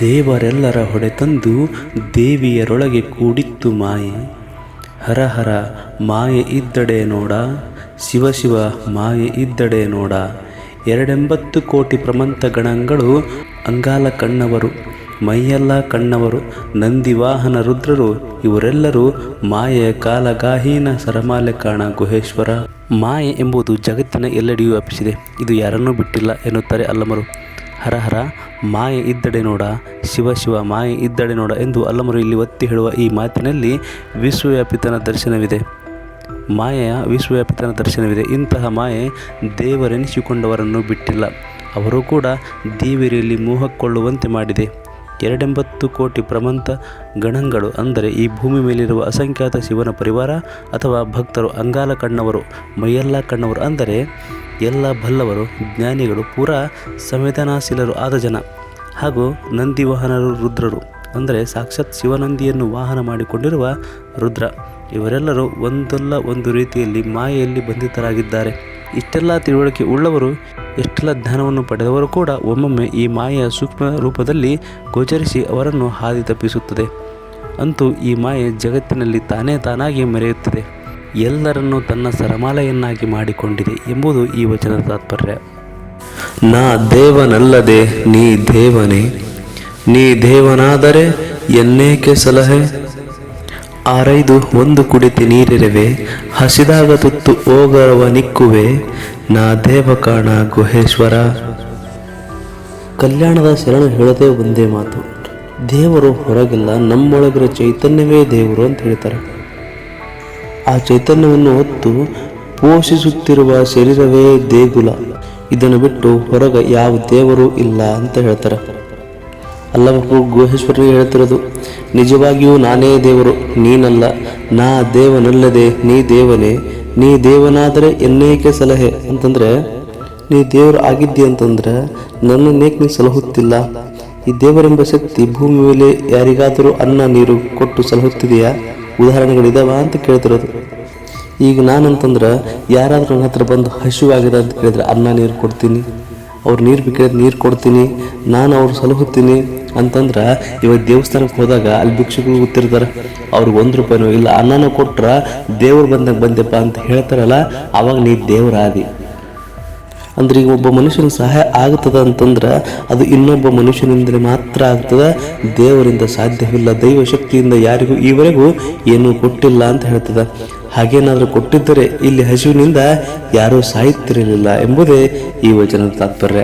ದೇವರೆಲ್ಲರ ಹೊಡೆತಂದು ದೇವಿಯರೊಳಗೆ ಕೂಡಿತ್ತು ಮಾಯೆ. ಹರ ಹರ, ಮಾಯೆ ಇದ್ದಡೆ ನೋಡ, ಶಿವ ಶಿವ, ಮಾಯೆ ಇದ್ದಡೆ ನೋಡ. ಎರಡೆಂಬತ್ತು ಕೋಟಿ ಪ್ರಮಂತ ಗಣಗಳು ಅಂಗಾಲ ಕಣ್ಣವರು, ಮೈಯೆಲ್ಲ ಕಣ್ಣವರು ನಂದಿವಾಹನ ರುದ್ರರು, ಇವರೆಲ್ಲರೂ ಮಾಯೆಯ ಕಾಲಗಾಹೀನ ಸರಮಾಲೆ ಕಾಣ ಗುಹೇಶ್ವರ. ಮಾಯೆ ಎಂಬುದು ಜಗತ್ತಿನ ಎಲ್ಲೆಡೆಯೂ ವ್ಯಾಪಿಸಿದೆ ಇದು ಯಾರನ್ನೂ ಬಿಟ್ಟಿಲ್ಲ ಎನ್ನುತ್ತಾರೆ ಅಲ್ಲಮರು. ಹರ ಹರ, ಮಾಯೆ ಇದ್ದಡೆ ನೋಡ, ಶಿವ ಶಿವ, ಮಾಯೆ ಇದ್ದಡೆ ನೋಡ ಎಂದು ಅಲ್ಲಮರು ಇಲ್ಲಿ ಒತ್ತಿ ಹೇಳುವ ಈ ಮಾತಿನಲ್ಲಿ ವಿಶ್ವವ್ಯಾಪಿತನ ದರ್ಶನವಿದೆ. ಮಾಯೆಯ ವಿಶ್ವವ್ಯಾಪಿತನ ದರ್ಶನವಿದೆ. ಇಂತಹ ಮಾಯೆ ದೇವರೆನಿಸಿಕೊಂಡವರನ್ನು ಬಿಟ್ಟಿಲ್ಲ. ಅವರು ಕೂಡ ದೇವರಿಯಲ್ಲಿ ಮೋಹಕ್ಕೊಳ್ಳುವಂತೆ ಮಾಡಿದೆ. ಎರಡೆಂಬತ್ತು ಕೋಟಿ ಪ್ರಮಂತ ಗಣಗಳು, ಅಂದರೆ ಈ ಭೂಮಿ ಮೇಲಿರುವ ಅಸಂಖ್ಯಾತ ಶಿವನ ಪರಿವಾರ ಅಥವಾ ಭಕ್ತರು ಅಂಗಾಲ ಕಣ್ಣವರು ಮೈಯಲ್ಲ ಕಣ್ಣವರು, ಅಂದರೆ ಎಲ್ಲ ಬಲ್ಲವರು, ಜ್ಞಾನಿಗಳು ಪೂರಾ ಸಂವೇದನಾಶೀಲರು ಆದ ಜನ ಹಾಗೂ ನಂದಿ ವಾಹನರು ರುದ್ರರು. ಅಂದರೆ ಸಾಕ್ಷಾತ್ ಶಿವನಂದಿಯನ್ನು ವಾಹನ ಮಾಡಿಕೊಂಡಿರುವ ರುದ್ರ. ಇವರೆಲ್ಲರೂ ಒಂದಲ್ಲ ಒಂದು ರೀತಿಯಲ್ಲಿ ಮಾಯೆಯಲ್ಲಿ ಬಂಧಿತರಾಗಿದ್ದಾರೆ. ಇಷ್ಟೆಲ್ಲ ತಿಳುವಳಿಕೆ ಉಳ್ಳವರು, ಎಷ್ಟೆಲ್ಲ ಜ್ಞಾನವನ್ನು ಪಡೆದವರು ಕೂಡ ಒಮ್ಮೊಮ್ಮೆ ಈ ಮಾಯೆಯ ಸೂಕ್ಷ್ಮ ರೂಪದಲ್ಲಿ ಗೋಚರಿಸಿ ಅವರನ್ನು ಹಾದಿ ತಪ್ಪಿಸುತ್ತದೆ. ಅಂತೂ ಈ ಮಾಯೆ ಜಗತ್ತಿನಲ್ಲಿ ತಾನೇ ತಾನಾಗಿ ಮೆರೆಯುತ್ತದೆ. ಎಲ್ಲರನ್ನೂ ತನ್ನ ಸರಮಾಲೆಯನ್ನಾಗಿ ಮಾಡಿಕೊಂಡಿದೆ ಎಂಬುದು ಈ ವಚನದ ತಾತ್ಪರ್ಯ. ನಾ ದೇವನಲ್ಲದೆ ನೀ ದೇವನೇ, ನೀ ದೇವನಾದರೆ ಎನ್ನೇಕೆ ಸಲಹೆ? ಆರೈದು ಒಂದು ಕುಡಿತಿ ನೀರಿರವೆ, ಹಸಿದಾಗ ತುತ್ತು ಓಗರವ ನಿಕ್ಕುವೆ, ನಾ ದೇವ ಕಾಣ ಗುಹೇಶ್ವರ. ಕಲ್ಯಾಣದ ಶರಣ ಹೇಳದೆ ಒಂದೇ ಮಾತು, ದೇವರು ಹೊರಗಿಲ್ಲ ನಮ್ಮೊಳಗಿರೋ ಚೈತನ್ಯವೇ ದೇವರು ಅಂತ ಹೇಳ್ತಾರೆ. ಆ ಚೈತನ್ಯವನ್ನು ಹೊತ್ತು ಪೋಷಿಸುತ್ತಿರುವ ಶರೀರವೇ ದೇಗುಲ. ಇದನ್ನು ಬಿಟ್ಟು ಹೊರಗೆ ಯಾವ ದೇವರು ಇಲ್ಲ ಅಂತ ಹೇಳ್ತಾರೆ. ಅಲ್ಲವಕ್ಕೂ ಗುಹೇಶ್ವರನಿಗೆ ಹೇಳ್ತಿರೋದು, ನಿಜವಾಗಿಯೂ ನಾನೇ ದೇವರು, ನೀನಲ್ಲ. ನಾ ದೇವನಲ್ಲದೆ, ನೀ ದೇವನೇ. ನೀ ದೇವನಾದರೆ ಎನ್ನೇಕೆ ಸಲಹೆ? ಅಂತಂದ್ರೆ, ನೀ ದೇವರು ಆಗಿದ್ದಿ ಅಂತಂದ್ರೆ ನನ್ನನ್ನೇಕೆ ನೀ ಸಲಹುತ್ತಿಲ್ಲ? ಈ ದೇವರೆಂಬ ಶಕ್ತಿ ಭೂಮಿ ಮೇಲೆ ಯಾರಿಗಾದರೂ ಅನ್ನ, ನೀರು ಕೊಟ್ಟು ಸಲಹುತ್ತಿದೆಯಾ? ಉದಾಹರಣೆಗಳಿದಾವ ಅಂತ ಕೇಳ್ತಿರೋದು. ಈಗ ನಾನಂತಂದ್ರೆ ಯಾರಾದರೂ ನನ್ನ ಹತ್ರ ಬಂದು ಹಸಿವಾಗಿದೆ ಅಂತ ಕೇಳಿದ್ರೆ, ಅನ್ನ ನೀರು ಕೊಡ್ತೀನಿ, ಅವ್ರು ನೀರು ಬೇಕಾದ್ರೆ ನೀರು ಕೊಡ್ತೀನಿ, ನಾನು ಅವ್ರು ಸಲಹುತ್ತೀನಿ ಅಂತಂದ್ರೆ, ಇವಾಗ ದೇವಸ್ಥಾನಕ್ಕೆ ಹೋದಾಗ ಅಲ್ಲಿ ಭಿಕ್ಷುಗಳು ಗೊತ್ತಿರ್ತಾರೆ ಅವ್ರಿಗೆ ಒಂದು ರೂಪಾಯಿನೂ ಇಲ್ಲ, ಅನ್ನನ ಕೊಟ್ರೆ ದೇವ್ರು ಬಂದಾಗ ಬಂದೆಪ್ಪ ಅಂತ ಹೇಳ್ತಾರಲ್ಲ, ಅವಾಗ ನೀ ದೇವರಾದಿ ಅಂದ್ರೆ ಈಗ ಒಬ್ಬ ಮನುಷ್ಯನ ಸಹಾಯ ಆಗ್ತದ ಅಂತಂದ್ರೆ ಅದು ಇನ್ನೊಬ್ಬ ಮನುಷ್ಯನಿಂದಲೇ ಮಾತ್ರ ಆಗ್ತದ. ದೇವರಿಂದ ಸಾಧ್ಯವಿಲ್ಲ, ದೈವ ಶಕ್ತಿಯಿಂದ ಯಾರಿಗೂ ಈವರೆಗೂ ಏನೂ ಕೊಟ್ಟಿಲ್ಲ ಅಂತ ಹೇಳ್ತದ. ಹಾಗೇನಾದರೂ ಕೊಟ್ಟಿದ್ದರೆ ಇಲ್ಲಿ ಹಸಿವಿನಿಂದ ಯಾರೂ ಸಾಯುತ್ತಿರಲಿಲ್ಲ ಎಂಬುದೇ ಈ ವಚನದ ತಾತ್ಪರ್ಯ.